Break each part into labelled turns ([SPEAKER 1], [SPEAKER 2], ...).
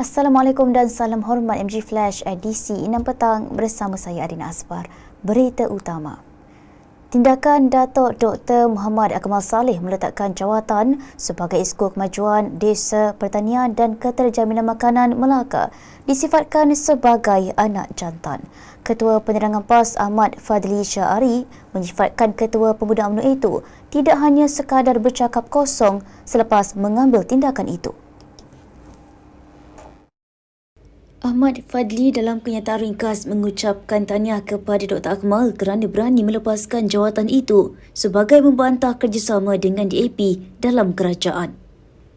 [SPEAKER 1] Assalamualaikum dan salam hormat MG Flash edisi 6 petang bersama saya Adina Asbar. Berita utama. Tindakan Datuk Dr. Muhammad Akmal Saleh meletakkan jawatan sebagai Esko Kemajuan Desa Pertanian dan Keterjaminan Makanan Melaka disifatkan sebagai anak jantan. Ketua Penerangan PAS Ahmad Fadli Syahari menyifatkan Ketua Pemuda UMNO itu tidak hanya sekadar bercakap kosong selepas mengambil tindakan itu. Ahmad Fadli dalam kenyataan ringkas mengucapkan tahniah kepada Dr. Akmal kerana berani melepaskan jawatan itu sebagai membantah kerjasama dengan DAP dalam kerajaan.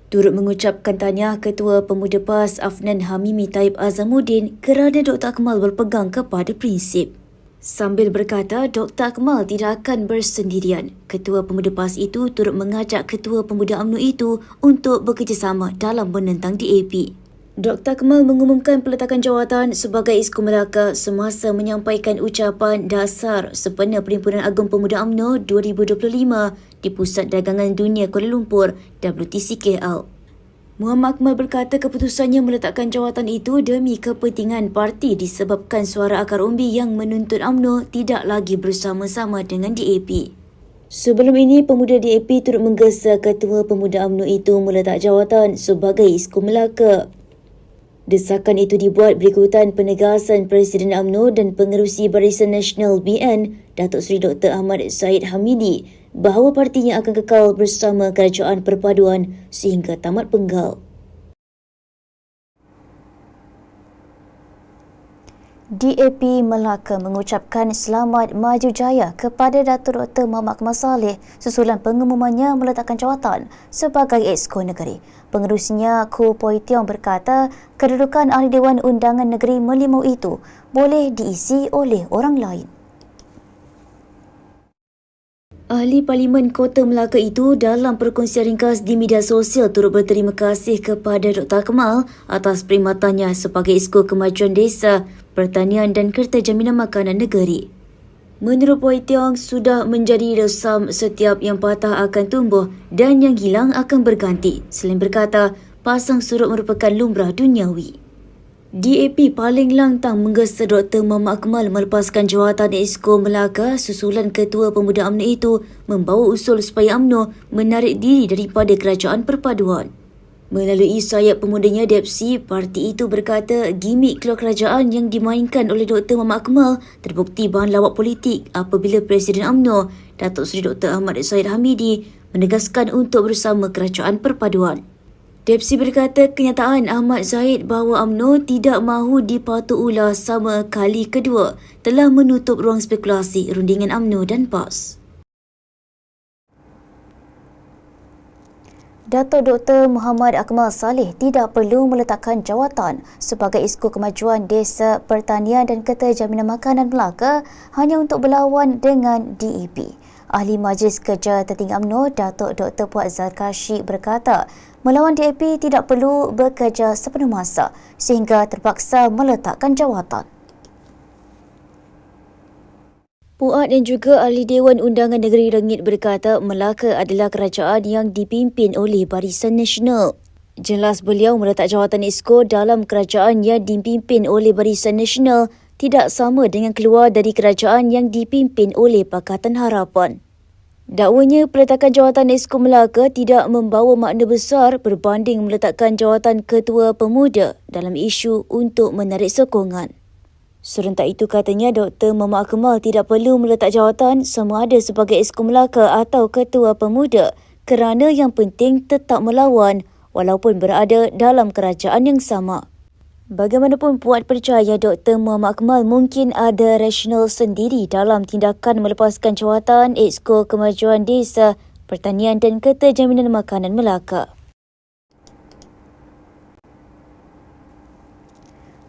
[SPEAKER 1] Turut mengucapkan tahniah Ketua Pemuda PAS Afnan Hamimi Taib Azamuddin kerana Dr. Akmal berpegang kepada prinsip. Sambil berkata Dr. Akmal tidak akan bersendirian, Ketua Pemuda PAS itu turut mengajak Ketua Pemuda UMNO itu untuk bekerjasama dalam menentang DAP. Dr. Kemal mengumumkan peletakan jawatan sebagai Isku Melaka semasa menyampaikan ucapan dasar sempena Perhimpunan Agung Pemuda UMNO 2025 di Pusat Dagangan Dunia Kuala Lumpur, WTC KL. Muhammad Akmal berkata keputusannya meletakkan jawatan itu demi kepentingan parti disebabkan suara akar umbi yang menuntut UMNO tidak lagi bersama-sama dengan DAP. Sebelum ini, pemuda DAP turut menggesa Ketua Pemuda UMNO itu meletak jawatan sebagai Isku Melaka. Desakan itu dibuat berikutan penegasan Presiden AMNO dan Pengerusi Barisan Nasional BN, Datuk Seri Dr. Ahmad Said Hamidi, bahawa partinya akan kekal bersama kerajaan perpaduan sehingga tamat penggal. DAP Melaka mengucapkan selamat maju jaya kepada Datuk Dr. Muhammad Kamal Saleh susulan pengumumannya meletakkan jawatan sebagai Exco Negeri. Pengerusnya Ko Poi Tiong berkata kedudukan Ahli Dewan Undangan Negeri Melimau itu boleh diisi oleh orang lain. Ahli Parlimen Kota Melaka itu dalam perkongsian ringkas di media sosial turut berterima kasih kepada Dr. Kemal atas perkhidmatannya sebagai Esko Kemajuan Desa pertanian dan kereta jaminan makanan negeri. Menurut Poi Tiong, sudah menjadi resam setiap yang patah akan tumbuh dan yang hilang akan berganti. Selain berkata, pasang surut merupakan lumrah duniawi. DAP paling lantang menggesa Dr. Muhammad Akmal melepaskan jawatan Esko Melaka susulan Ketua Pemuda UMNO itu membawa usul supaya UMNO menarik diri daripada kerajaan perpaduan. Melalui sayap pemudanya Depsi, parti itu berkata gimik keluar kerajaan yang dimainkan oleh Dr. Muhammad Akmal terbukti bahan lawak politik apabila Presiden UMNO, Datuk Seri Dr. Ahmad Said Hamidi menegaskan untuk bersama kerajaan perpaduan. Depsi berkata kenyataan Ahmad Zaid bahawa UMNO tidak mahu dipatuh ulas sama kali kedua telah menutup ruang spekulasi rundingan UMNO dan PAS. Datuk Dr. Muhammad Akmal Saleh tidak perlu meletakkan jawatan sebagai Esko Kemajuan Desa Pertanian dan Keterjaminan Makanan Melaka hanya untuk berlawan dengan DEP. Ahli Majlis Kerja Tertinggi UMNO Datuk Dr. Puat Zarkashi berkata, melawan DAP tidak perlu bekerja sepenuh masa sehingga terpaksa meletakkan jawatan. Puat dan juga ahli Dewan Undangan Negeri Rengit berkata Melaka adalah kerajaan yang dipimpin oleh Barisan Nasional. Jelas beliau meletak jawatan ESCO dalam kerajaan yang dipimpin oleh Barisan Nasional tidak sama dengan keluar dari kerajaan yang dipimpin oleh Pakatan Harapan. Dakwanya peletakan jawatan ESCO Melaka tidak membawa makna besar berbanding meletakkan jawatan Ketua Pemuda dalam isu untuk menarik sokongan. Serentak itu katanya Dr. Muhammad Akmal tidak perlu meletak jawatan sama ada sebagai Esko Melaka atau Ketua Pemuda kerana yang penting tetap melawan walaupun berada dalam kerajaan yang sama. Bagaimanapun puat percaya Dr. Muhammad Akmal mungkin ada rasional sendiri dalam tindakan melepaskan jawatan Exco Kemajuan Desa, Pertanian dan Keterjaminan Makanan Melaka.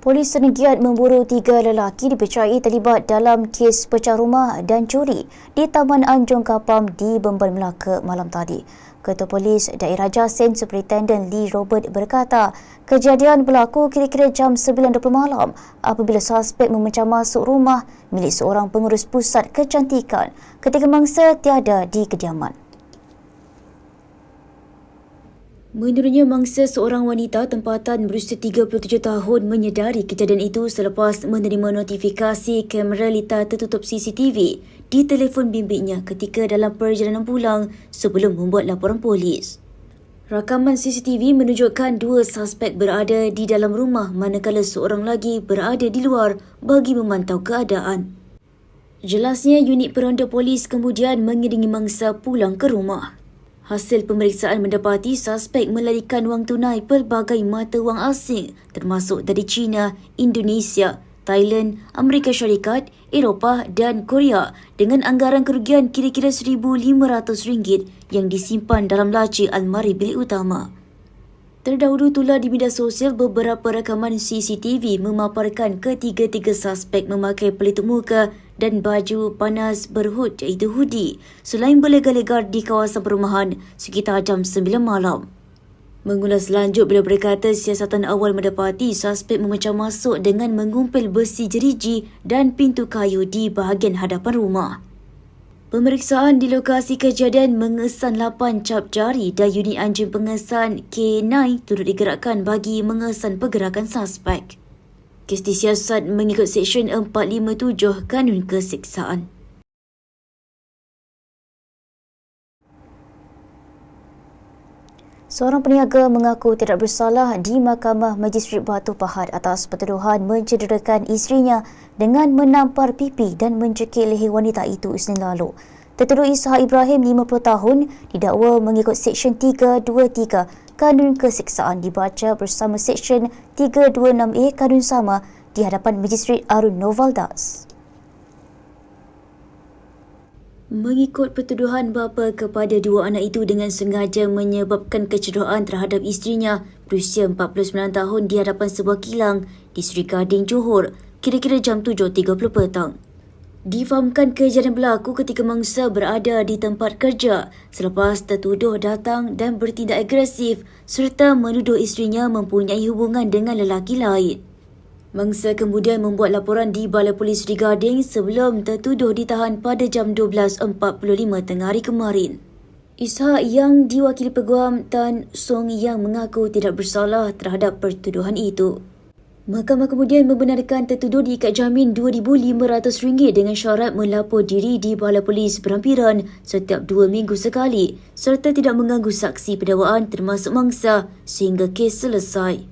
[SPEAKER 1] Polis Senegiat memburu tiga lelaki dipercayai terlibat dalam kes pecah rumah dan curi di Taman Anjung Kapam di Bemban Melaka malam tadi. Ketua Polis Daerah Jasin Superintendent Lee Robert berkata, kejadian berlaku kira-kira jam 9.20 malam apabila suspek memecah masuk rumah milik seorang pengurus pusat kecantikan ketika mangsa tiada di kediaman. Menurutnya, mangsa seorang wanita tempatan berusia 37 tahun menyedari kejadian itu selepas menerima notifikasi kamera lita tertutup CCTV di telefon bimbitnya ketika dalam perjalanan pulang sebelum membuat laporan polis. Rakaman CCTV menunjukkan dua suspek berada di dalam rumah manakala seorang lagi berada di luar bagi memantau keadaan. Jelasnya unit peronda polis kemudian mengiringi mangsa pulang ke rumah. Hasil pemeriksaan mendapati suspek melarikan wang tunai pelbagai mata wang asing termasuk dari China, Indonesia, Thailand, Amerika Syarikat, Eropah dan Korea dengan anggaran kerugian kira-kira RM1,500 yang disimpan dalam laci almari bilik utama. Terdahulu tular di media sosial beberapa rakaman CCTV memaparkan ketiga-tiga suspek memakai pelitup muka dan baju panas berhud iaitu hoodie selain berlegar-legar di kawasan perumahan sekitar jam 9 malam. Mengulas lanjut bila berkata siasatan awal mendapati suspek memecah masuk dengan mengumpil besi jeriji dan pintu kayu di bahagian hadapan rumah. Pemeriksaan di lokasi kejadian mengesan 8 cap jari dan unit anjing pengesan K9 turut digerakkan bagi mengesan pergerakan suspek. Kes disiasat mengikut Seksyen 457 Kanun Keseksaan. Seorang peniaga mengaku tidak bersalah di Mahkamah Majistret Batu Pahat atas pertuduhan mencederakan isterinya dengan menampar pipi dan mencekik leher wanita itu Isnin lalu. Tertuduh Ishak Ibrahim 50 tahun didakwa mengikut Seksyen 323 Kanun Keseksaan dibaca bersama Seksyen 326A Kanun Sama di hadapan Majistret Arun Novaldas. Mengikut pertuduhan bapa kepada dua anak itu dengan sengaja menyebabkan kecederaan terhadap isterinya berusia 49 tahun di hadapan sebuah kilang di Sri Gading, Johor, kira-kira jam 7.30 petang. Difahamkan kejadian berlaku ketika mangsa berada di tempat kerja selepas tertuduh datang dan bertindak agresif serta menuduh isterinya mempunyai hubungan dengan lelaki lain. Mangsa kemudian membuat laporan di Balai Polis di Gading sebelum tertuduh ditahan pada jam 12.45 tengah hari kemarin. Ishak yang diwakili Peguam Tan Song yang mengaku tidak bersalah terhadap pertuduhan itu. Mahkamah kemudian membenarkan tertuduh diikat jamin RM2,500 dengan syarat melapor diri di Balai Polis Perampiran setiap dua minggu sekali serta tidak mengganggu saksi pendakwaan termasuk mangsa sehingga kes selesai.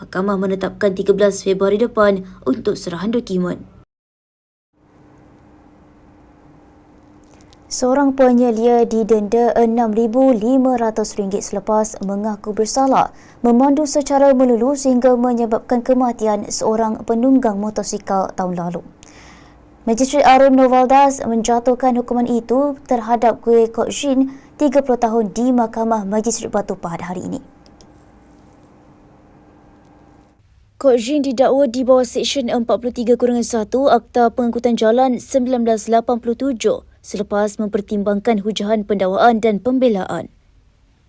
[SPEAKER 1] Mahkamah menetapkan 13 Februari depan untuk serahan dokumen. Seorang penyelia didenda RM6,500 selepas mengaku bersalah memandu secara melulu sehingga menyebabkan kematian seorang penunggang motosikal tahun lalu. Magistrat Arun Novaldas menjatuhkan hukuman itu terhadap Kue Kok Jin 30 tahun di Mahkamah Magistrat Batu Pahat hari ini. Kok Jin didakwa di bawah Seksyen 43-1 Akta Pengangkutan Jalan 1987 selepas mempertimbangkan hujahan pendakwaan dan pembelaan.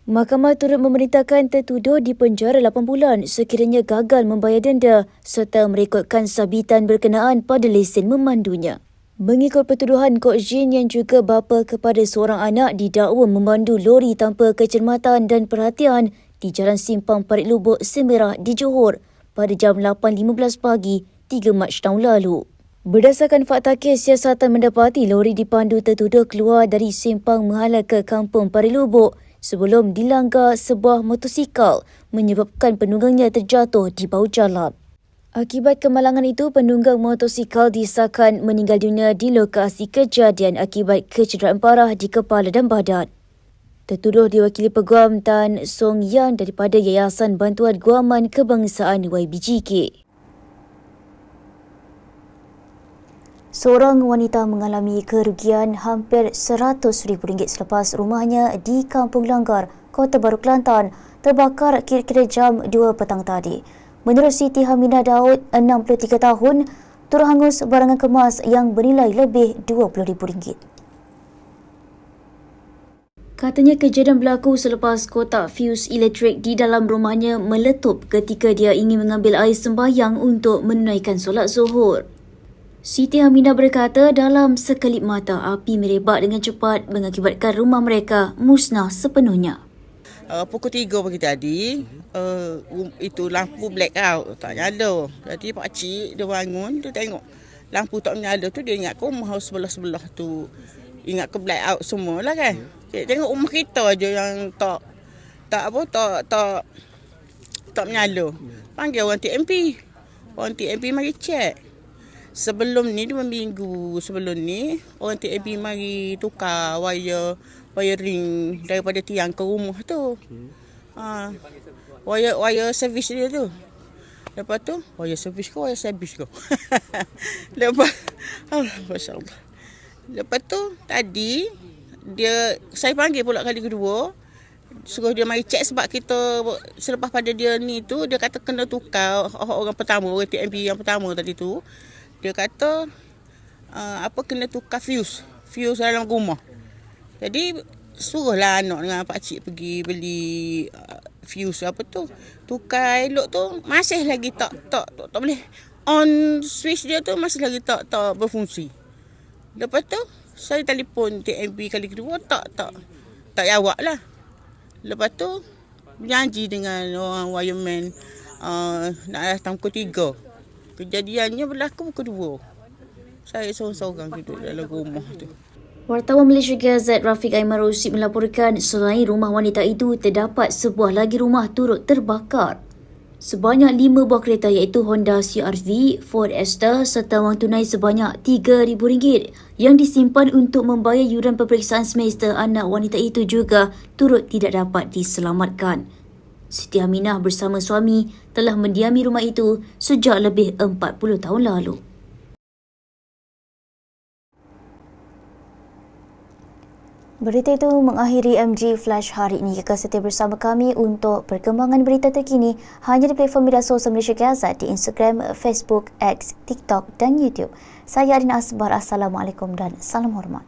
[SPEAKER 1] Mahkamah turut memerintahkan tertuduh di penjara 8 bulan sekiranya gagal membayar denda serta merekodkan sabitan berkenaan pada lesen memandunya. Mengikut pertuduhan Kok Jin yang juga bapa kepada seorang anak didakwa memandu lori tanpa kecermatan dan perhatian di Jalan Simpang Parit Lubuk Semerah di Johor pada jam 8.15 pagi 3 Mac tahun lalu. Berdasarkan fakta kes, siasatan mendapati lori dipandu tertuduh keluar dari simpang menghala ke kampung Parilubuk sebelum dilanggar sebuah motosikal menyebabkan penunggangnya terjatuh di bawah jalan. Akibat kemalangan itu, penunggang motosikal disahkan meninggal dunia di lokasi kejadian akibat kecederaan parah di kepala dan badan. Tertuduh diwakili peguam Tan Song Yang daripada Yayasan Bantuan Guaman Kebangsaan YBGK. Seorang wanita mengalami kerugian hampir RM100,000 selepas rumahnya di Kampung Langgar, Kota Baru Kelantan terbakar kira-kira jam 2 petang tadi. Menurut Siti Hamina Daud, 63 tahun, turut hangus barangan kemas yang bernilai lebih RM20,000. Katanya kejadian berlaku selepas kotak fuse elektrik di dalam rumahnya meletup ketika dia ingin mengambil air sembahyang untuk menunaikan solat zuhur. Siti Hamida berkata dalam sekelip mata api merebak dengan cepat mengakibatkan rumah mereka musnah sepenuhnya.
[SPEAKER 2] Uh, pukul 3 pagi tadi uh, itu lampu black out tak nyala. Jadi pak cik dia bangun dia tengok lampu tak menyala tu dia ingat rumah sebelah-sebelah tu ingat ke black out semua lah kan. Cik tengok rumah kita aja yang tak tak apa tak tak tak menyala. Panggil orang TMP. Orang TMP mari cek. Sebelum ni dua minggu sebelum ni orang TMP mari tukar wire wiring daripada tiang ke rumah tu. Ha. Wire wire servis dia tu. Lepas tu wire servis ke wire servis ke? Lepas Allah masya-Allah. Lepas tu tadi dia saya panggil pula kali kedua suruh dia mari cek sebab kita selepas pada dia ni tu dia kata kena tukar orang pertama orang TMP yang pertama tadi tu dia kata uh, apa kena tukar fuse? Fuse dalam rumah. Jadi suruhlah anak dengan pak cik pergi beli uh, fuse apa tu. Tukar elok tu masih lagi tak tak tak, tak boleh. On switch dia tu masih lagi tak tak berfungsi. Lepas tu saya telefon TMP kali kedua tak tak tak jawab lah. Lepas tu Berjanji dengan orang wireman uh, Nak datang pukul Kejadiannya berlaku pukul dua Saya seorang-seorang duduk dalam rumah tu
[SPEAKER 1] Wartawan Malaysia Gazette Rafiq Aiman Rosid melaporkan selain rumah wanita itu terdapat sebuah lagi rumah turut terbakar. Sebanyak lima buah kereta iaitu Honda CR-V, Ford Estor serta wang tunai sebanyak RM3,000 yang disimpan untuk membayar yuran peperiksaan semester anak wanita itu juga turut tidak dapat diselamatkan. Siti Aminah bersama suami telah mendiami rumah itu sejak lebih 40 tahun lalu. Berita itu mengakhiri MG Flash hari ini. Kekal setia bersama kami untuk perkembangan berita terkini hanya di platform media sosial Malaysia Gazette di Instagram, Facebook, X, TikTok dan YouTube. Saya Adina Asbar. Assalamualaikum dan salam hormat.